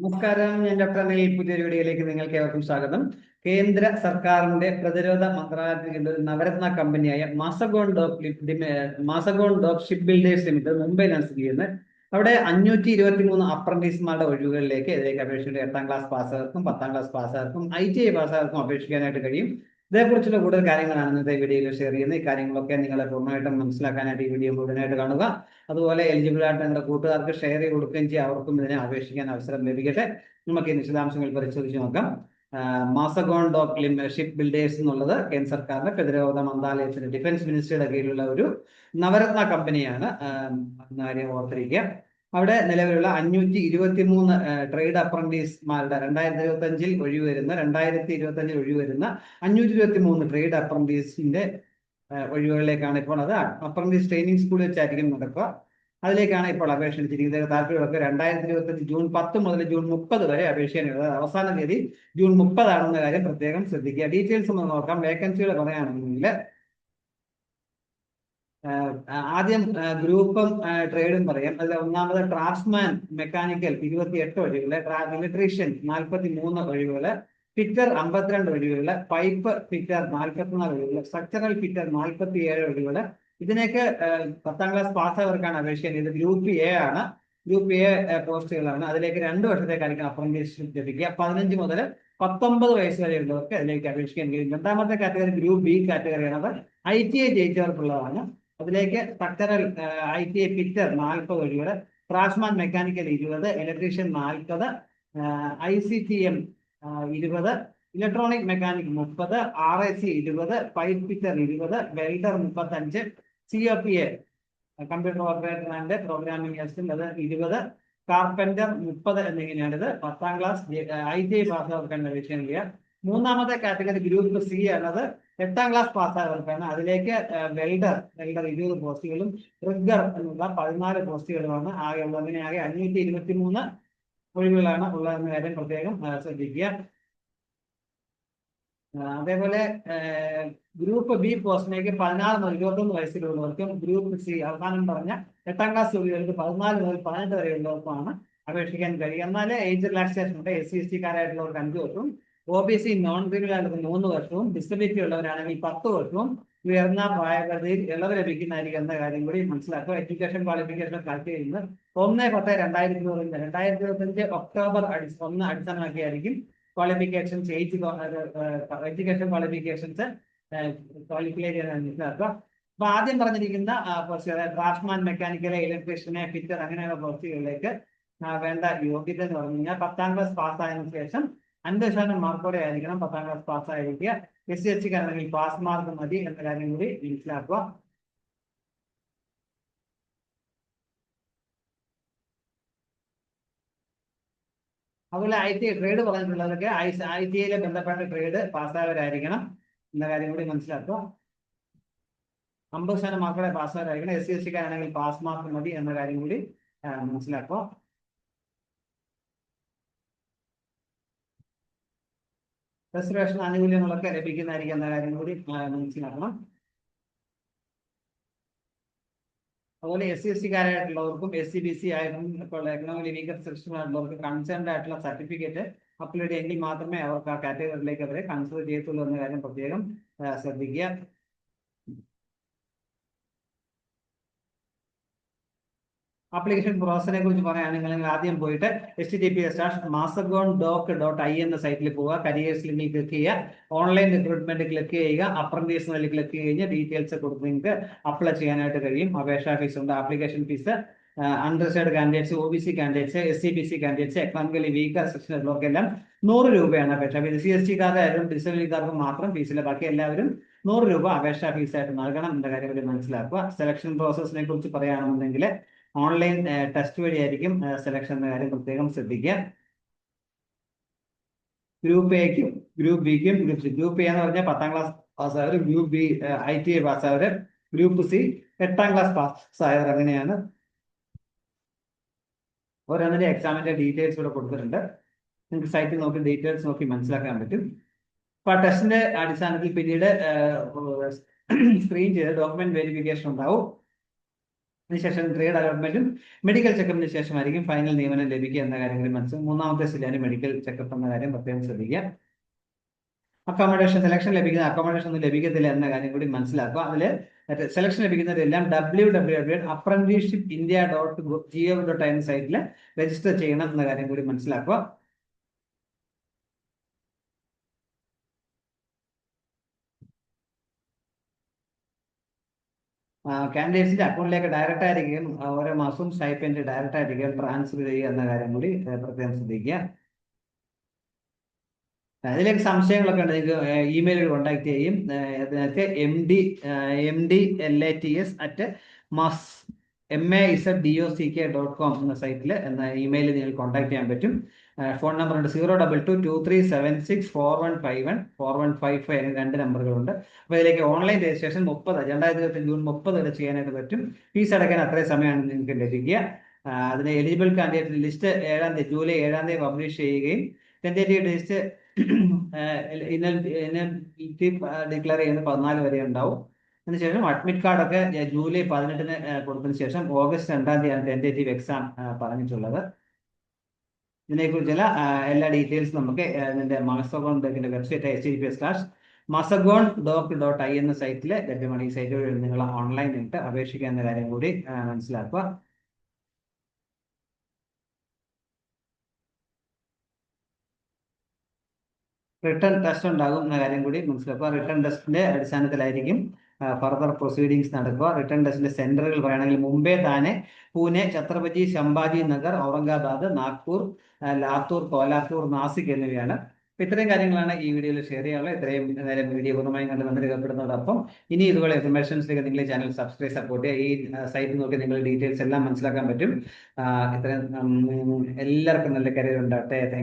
നമസ്കാരം ഞാൻ ഡോക്ടർ അനിൽ പുതിയൊരു വീഡിയോയിലേക്ക് നിങ്ങൾക്ക് ഏവർക്കും സ്വാഗതം. കേന്ദ്ര സർക്കാരിന്റെ പ്രതിരോധ മന്ത്രാലയത്തിന്റെ ഒരു നവരത്ന കമ്പനിയായ Mazagon dock Mazagon dock ship builders limited മുംബൈയിലാണ് സ്ഥിതി ചെയ്യുന്നത് അവിടെ അഞ്ഞൂറ്റി ഇരുപത്തി മൂന്ന് അപ്രന്റീസ്മാരുടെ ഒഴിവുകളിലേക്ക് ഇതിലേക്ക് അപേക്ഷിച്ചിട്ട് എട്ടാം ക്ലാസ് പാസ്സാർക്കും പത്താം ക്ലാസ് പാസ്സാർക്കും ഐ ടി ഐ പാസ്സാർക്കും അപേക്ഷിക്കാനായിട്ട് കഴിയും. ഇതേക്കുറിച്ചുള്ള കൂടുതൽ കാര്യങ്ങളാണ് ഇന്നത്തെ വീഡിയോയിൽ ഷെയർ ചെയ്യുന്നത്. ഈ കാര്യങ്ങളൊക്കെ നിങ്ങളെ പൂർണമായിട്ടും മനസ്സിലാക്കാനായിട്ട് ഈ വീഡിയോ മുഴുവനായിട്ട് കാണുക. അതുപോലെ എലിജിബിൾ ആയിട്ട് നിങ്ങളുടെ കൂട്ടുകാർക്ക് ഷെയർ ചെയ്ത് കൊടുക്കുകയും ചെയ്യാം. അവർക്കും ഇതിനെ അപേക്ഷിക്കാൻ അവസരം ലഭിക്കട്ടെ. നമുക്ക് ഈ വിശദാംശങ്ങൾ പരിശോധിച്ച് നോക്കാം. മാസഗോൺ ഡോക് ലിം ഷിപ്പ് ബിൽഡേഴ്സ് എന്നുള്ളത് കേന്ദ്ര സർക്കാരിന്റെ പ്രതിരോധ മന്ത്രാലയത്തിന്റെ ഡിഫൻസ് മിനിസ്ട്രിയുടെ കീഴിലുള്ള ഒരു നവരത്ന കമ്പനിയാണ് കാര്യം ഓർത്തിരിക്കുക. അവിടെ നിലവിലുള്ള അഞ്ഞൂറ്റി ഇരുപത്തി മൂന്ന് ട്രേഡ് അപ്രന്റീസ്മാരുടെ രണ്ടായിരത്തി ഇരുപത്തി അഞ്ചിൽ ഒഴിവ് വരുന്ന രണ്ടായിരത്തി ഇരുപത്തി അഞ്ചിൽ ഒഴിവ് വരുന്ന അഞ്ഞൂറ്റി ഇരുപത്തി മൂന്ന് ട്രേഡ് അപ്രന്റീസിന്റെ ഒഴിവുകളിലേക്കാണ് ഇപ്പോൾ അത് അപ്രന്റീസ് ട്രെയിനിങ് സ്കൂളിൽ വെച്ചായിരിക്കും നടക്കുക. അതിലേക്കാണ് ഇപ്പോൾ അപേക്ഷ ക്ഷണിച്ചിരിക്കുന്നത് താല്പര്യമൊക്കെ രണ്ടായിരത്തി ഇരുപത്തി അഞ്ച് ജൂൺ പത്ത് മുതൽ ജൂൺ മുപ്പത് വരെ അപേക്ഷിക്കാനുള്ളത് അവസാന തീയതി ജൂൺ മുപ്പതാണെന്ന കാര്യം പ്രത്യേകം ശ്രദ്ധിക്കുക. ഡീറ്റെയിൽസ് ഒന്ന് നോക്കാം. വേക്കൻസികൾ പറയുകയാണെങ്കിൽ ആദ്യം ഗ്രൂപ്പും ട്രേഡും പറയാം. അതിൽ ഒന്നാമത് ഡ്രാഫ്റ്റ്സ്മാൻ മെക്കാനിക്കൽ ഇരുപത്തി എട്ട് ഒഴിവുകൾ ഇലക്ട്രീഷ്യൻ നാൽപ്പത്തി മൂന്ന് ഒഴിവുകൾ ഫിറ്റർ അമ്പത്തിരണ്ട് ഒഴിവുകൾ പൈപ്പ് ഫിറ്റർ നാൽപ്പത്തിനാല് ഒഴിവുകൾ സ്ട്രക്ചറൽ ഫിറ്റർ നാൽപ്പത്തി ഏഴ് ഒഴിവുകൾ ഇതിനൊക്കെ പത്താം ക്ലാസ് പാസ്സായവർക്കാണ് അപേക്ഷിക്കുന്നത് ഇത് ഗ്രൂപ്പ് എ ആണ്. ഗ്രൂപ്പ് എ പോസ്റ്റുകളാണ്. അതിലേക്ക് രണ്ട് വർഷത്തേക്കായിരിക്കും അപ്രന്റീസ്ഷിപ്പ് ലഭിക്കുക. പതിനഞ്ച് മുതൽ പത്തൊമ്പത് വയസ്സ് വരെയുള്ളവർക്ക് അതിലേക്ക് അപേക്ഷിക്കാൻ കഴിയും. രണ്ടാമത്തെ കാറ്റഗറി ഗ്രൂപ്പ് ബി കാറ്റഗറിയാണ് അത് ഐ ടി ഐ ജയിച്ചവർക്കുള്ളതാണ്. അതിലേക്ക് structural I T I fitter നാൽപ്പത് ഒഴിവുകൾ ക്രാഷ്മാൻ മെക്കാനിക്കൽ ഇരുപത് ഇലക്ട്രീഷ്യൻ നാൽപ്പത് ഐ സി ടി എം ഇരുപത് ഇലക്ട്രോണിക് മെക്കാനിക് മുപ്പത് ആർ എ സി ഇരുപത് പൈപ്പ് ഫിറ്റർ ഇരുപത് വെൽഡർ മുപ്പത്തഞ്ച് C O P A computer operator and programming assistant അത് ഇരുപത് കാർപ്പന്റർ മുപ്പത് എന്നിങ്ങനെയാണ് ഇത് പത്താം ക്ലാസ് ഐ ടി ഐ പാസ്സാവർക്കാണ് വിഷയം ചെയ്യുക മൂന്നാമത്തെ കാറ്റഗറി ഗ്രൂപ്പ് സി ആണത്. എട്ടാം ക്ലാസ് പാസ്സായവർക്കാണ് അതിലേക്ക് വെൽഡർ വെൽഡർ ഇരുപത് പോസ്റ്റുകളും റിഗർ എന്നുള്ള പതിനാല് പോസ്റ്റുകളുമാണ് ആകെ ഉള്ളത് അങ്ങനെ ആകെ അഞ്ഞൂറ്റി ഇരുപത്തി മൂന്ന് ഒഴിവുകളാണ് ഉള്ളതെന്ന കാര്യം പ്രത്യേകം ശ്രദ്ധിക്കുക. അതേപോലെ ഗ്രൂപ്പ് ബി പോസ്റ്റിലേക്ക് പതിനാറ് മുതൽ ഇരുപത്തൊന്ന് വയസ്സിലുള്ളവർക്കും ഗ്രൂപ്പ് സി അവസാനം പറഞ്ഞ എട്ടാം ക്ലാസ് ജോലികൾക്ക് പതിനാല് മുതൽ പതിനെട്ട് വരെയുള്ളവർക്കുമാണ് അപേക്ഷിക്കാൻ കഴിയും എന്നാൽ ഏജ് റിലാക്സേഷൻ ഉണ്ട് എസ് സി എസ് ടിക്കാരായിട്ടുള്ളവർക്ക് അഞ്ച് വർഷവും O B C non criminal മൂന്ന് വർഷവും ഡിസബിലിറ്റി ഉള്ളവരാണെങ്കിൽ പത്ത് വർഷവും ഉയർന്ന പ്രായപരിധിയിൽ ഇളവ് ലഭിക്കുന്നതായിരിക്കും എന്ന കാര്യം കൂടി മനസ്സിലാക്കുക. എഡ്യൂക്കേഷൻ ക്വാളിഫിക്കേഷൻ കളക്ട് ചെയ്യുന്നത് ഒന്ന് പത്ത് രണ്ടായിരത്തി ഇരുപത്തി രണ്ടായിരത്തി ഇരുപത്തഞ്ച് ഒക്ടോബർ അടി ഒന്ന് അടിസ്ഥാനമാക്കിയായിരിക്കും qualification age education qualifications qualify ചെയ്യാൻ മനസ്സിലാക്കുക. അപ്പൊ ആദ്യം പറഞ്ഞിരിക്കുന്ന ഡ്രാഫ്റ്റ്മാൻ മെക്കാനിക്കൽ ഇലക്ട്രീഷ്യനെ ഫിറ്റർ അങ്ങനെയുള്ള പോസ്റ്റുകളിലേക്ക് വേണ്ട യോഗ്യത എന്ന് പറഞ്ഞു കഴിഞ്ഞാൽ പത്താം ക്ലാസ് പാസ്സായതിനു ശേഷം അൻപത് ശതമാനം മാർക്കോടെ ആയിരിക്കണം പത്താം ക്ലാസ് പാസ് ആയിരിക്കുക. എസ് സി എസ് സിക്കാണെങ്കിൽ പാസ് മാർക്ക് മതി എന്ന കാര്യം കൂടി മനസ്സിലാക്കുക. അതുപോലെ ഐ ടി ട്രേഡ് പറഞ്ഞിട്ടുള്ളതൊക്കെ ഐ ഐ ടി ഐയിലെ ബന്ധപ്പെട്ട ട്രേഡ് പാസ്സായവരായിരിക്കണം എന്ന കാര്യം കൂടി മനസ്സിലാക്കുക. അമ്പത് ശതമാനം മാർക്കോടെ പാസ്സായവരായിരിക്കണം എസ് സി എസ് സിക്കാരാണെങ്കിൽ പാസ് മാർക്ക് മതി എന്ന കാര്യം കൂടി മനസ്സിലാക്കുക. റിസർവേഷൻ ആനുകൂല്യങ്ങളൊക്കെ ലഭിക്കുന്നതായിരിക്കും എന്ന കാര്യം കൂടി മനസ്സിലാക്കണം. അതുപോലെ എസ് സി എസ് സിക്കാരായിട്ടുള്ളവർക്കും എസ് സി ബി സി ആയിട്ടുള്ള എക്കണോമിക് വീക്കർ സെക്ഷൻ ആയിട്ടുള്ളവർക്ക് കൺസേൺഡ് ആയിട്ടുള്ള സർട്ടിഫിക്കറ്റ് അപ്ലോഡ് ചെയ്യെങ്കിൽ മാത്രമേ അവർക്ക് ആ കാറ്റഗറിയിലേക്ക് അവരെ കൺസിഡർ ചെയ്യത്തുള്ളൂ എന്ന കാര്യം പ്രത്യേകം ശ്രദ്ധിക്കുക. ആപ്ലിക്കേഷൻ പ്രോസസിനെ കുറിച്ച് പറയുകയാണെങ്കിൽ ആദ്യം പോയിട്ട് H T P S Mazagon dock dot I എന്ന സൈറ്റിൽ പോവുക. കരിയേഴ്സ് ലിങ്കിൽ ക്ലിക്ക് ചെയ്യുക. ഓൺലൈൻ റിക്രൂട്ട്മെന്റ് ക്ലിക്ക് ചെയ്യുക. അപ്രന്റീസ് എന്നതിൽ ക്ലിക്ക് കഴിഞ്ഞ് ഡീറ്റെയിൽസ് കൊടുത്ത് നിങ്ങൾക്ക് അപ്ലൈ ചെയ്യാനായിട്ട് കഴിയും. അപേക്ഷാ ഫീസ് ഉണ്ട് application fees unreserved candidates O B C candidates S C B C candidates economically weaker section ഉള്ളവർക്കെല്ലാം നൂറ് രൂപയാണ് അപേക്ഷ ഫീസ് സി എസ് ടിക്കാരായാലും ഡിസബിലിറ്റിക്കാർക്കും മാത്രം ഫീസില്ല ബാക്കി എല്ലാവരും നൂറ് രൂപ അപേക്ഷാ ഫീസായിട്ട് നൽകണം എന്ന കാര്യം മനസ്സിലാക്കുക. സെലക്ഷൻ പ്രോസസ്സിനെ കുറിച്ച് പറയുകയാണെന്നുണ്ടെങ്കിൽ ഓൺലൈൻ ടെസ്റ്റ് വഴിയായിരിക്കും സെലക്ഷൻ കാര്യം പ്രത്യേകം ശ്രദ്ധിക്കുക. ഗ്രൂപ്പ് എക്കും ഗ്രൂപ്പ് ബിക്കും ഗ്രൂപ്പ് ഗ്രൂപ്പ് എ എന്ന് പറഞ്ഞാൽ പത്താം class പാസ്സായവർ group B I T I പാസ്സായവർ group C എട്ടാം ക്ലാസ് പാസ്സായവർ അങ്ങനെയാണ്. ഓരോന്നിന്റെ എക്സാമിന്റെ ഡീറ്റെയിൽസ് ഇവിടെ കൊടുത്തിട്ടുണ്ട്. നിങ്ങൾക്ക് സൈറ്റിൽ നോക്കി ഡീറ്റെയിൽസ് നോക്കി മനസ്സിലാക്കാൻ പറ്റും. അപ്പൊ ആ ടെസ്റ്റിന്റെ അടിസ്ഥാനത്തിൽ പിന്നീട് സ്ക്രീൻ ചെയ്ത് ഡോക്യുമെന്റ് വെരിഫിക്കേഷൻ ഉണ്ടാവും. അതിനുശേഷം ട്രേഡ് അലോട്ട്മെന്റും മെഡിക്കൽ ചെക്കപ്പിന് ശേഷമായിരിക്കും ഫൈനൽ നിയമനം ലഭിക്കുക എന്ന കാര്യം കൂടി മൂന്നാമത്തെ സ്റ്റേജിലാണ് മെഡിക്കൽ ചെക്കപ്പ് എന്ന കാര്യം പ്രത്യേകം ശ്രദ്ധിക്കുക. അക്കോമഡേഷൻ സെലക്ഷൻ ലഭിക്കുന്ന അക്കോമഡേഷൻ ഒന്നും ലഭിക്കത്തില്ല എന്ന കാര്യം കൂടി മനസ്സിലാക്കുക. അതിൽ selection ലഭിക്കുന്നതെല്ലാം W W W apprenticeship India dot G O dot I N സൈറ്റിൽ രജിസ്റ്റർ ചെയ്യണം എന്ന കാര്യം കൂടി മനസ്സിലാക്കുക. കാൻഡിഡേറ്റ്സിന്റെ അക്കൗണ്ടിലേക്ക് ഡയറക്റ്റ് ആയിരിക്കും ഓരോ മാസവും സ്റ്റൈപ്പൻഡ് ഡയറക്റ്റ് ആയിരിക്കും ട്രാൻസ്ഫർ ചെയ്യുക എന്ന കാര്യം കൂടി പ്രത്യേകം ശ്രദ്ധിക്കുക. അതിലേക്ക് സംശയങ്ങളൊക്കെ ഉണ്ട് നിങ്ങൾക്ക് ഇമെയിൽ കോൺടാക്ട് ചെയ്യും. അതിനകത്ത് M D M D L A T S at maz M A Z D O C K dot com എന്ന സൈറ്റിൽ എന്ന ഇമെയിലിൽ നിങ്ങൾ കോൺടാക്ട് ചെയ്യാൻ പറ്റും. ഫോൺ നമ്പർ ഉണ്ട് zero double two two three seven six four one five one four one five five അങ്ങനെ രണ്ട് നമ്പറുകളുണ്ട് അപ്പോൾ ഇതിലേക്ക് ഓൺലൈൻ രജിസ്ട്രേഷൻ മുപ്പത് രണ്ടായിരത്തി ഇരുപത്തി ജൂൺ മുപ്പത് വരെ ചെയ്യാനായിട്ട് പറ്റും. ഫീസ് അടയ്ക്കാൻ അത്രയും സമയമാണ് നിങ്ങൾക്ക് ലഭിക്കുക. അതിന് എലിജിബിൾ കാൻഡിഡേറ്റ് ലിസ്റ്റ് ഏഴാം തീയതി ജൂലൈ ഏഴാം തീയതി പബ്ലിഷ് ചെയ്യുകയും ടെന്റേറ്റീവ് ലിസ്റ്റ് ഡിക്ലെയർ ചെയ്യുന്നത് പതിനാല് വരെ ഉണ്ടാവും. അതിനുശേഷം അഡ്മിറ്റ് കാർഡൊക്കെ ജൂലൈ പതിനെട്ടിന് കൊടുത്തതിന് ശേഷം ഓഗസ്റ്റ് രണ്ടാം തീയതിയാണ് ടെന്റേറ്റീവ് എക്സാം പറഞ്ഞിട്ടുള്ളത്. ഇതിനെക്കുറിച്ചുള്ള എല്ലാ ഡീറ്റെയിൽസ് നമുക്ക് ഇതിന്റെ Mazagon ഡോക്കിന്റെ website H D P slash Mazagon dock dot I എന്ന സൈറ്റിൽ ലഭ്യമാണ്. ഈ സൈറ്റ് വഴി നിങ്ങൾ ഓൺലൈൻ ഇട്ട് അപേക്ഷിക്കുക എന്ന കാര്യം കൂടി മനസ്സിലാക്കുക. റിട്ടേൺ ടെസ്റ്റ് ഉണ്ടാകും എന്ന കാര്യം കൂടി മനസ്സിലാക്കുക. റിട്ടേൺ ടെസ്റ്റിന്റെ അടിസ്ഥാനത്തിലായിരിക്കും ഫർദർ പ്രൊസീഡിങ്സ് നടക്കുക. റിട്ടേൺ ടെസ്റ്റിന്റെ സെന്ററുകൾ പറയുകയാണെങ്കിൽ മുംബൈ താനെ പൂനെ ഛത്രപതി ശംഭാജി നഗർ ഔറംഗാബാദ് നാഗ്പൂർ ലാത്തൂർ കോലാപ്പൂർ നാസിക് എന്നിവയാണ്. ഇത്രയും കാര്യങ്ങളാണ് ഈ വീഡിയോയിൽ ഷെയർ ചെയ്യാനുള്ളത്. ഇത്രയും നേരം വീഡിയോ പൂർണമായി കണ്ട് വന്നിരിക്കപ്പെടുന്നതോടൊപ്പം ഇനി ഇതുപോലെ ഇൻഫർമേഷൻസിലേക്ക് നിങ്ങൾ ചാനൽ സബ്സ്ക്രൈബ് സപ്പോർട്ട് ചെയ്യുക. ഈ സൈറ്റ് നോക്കി നിങ്ങൾ ഡീറ്റെയിൽസ് എല്ലാം മനസ്സിലാക്കാൻ പറ്റും. ഇത്രയും എല്ലാവർക്കും നല്ല കരിയർ ഉണ്ടാകട്ടെ താങ്ക്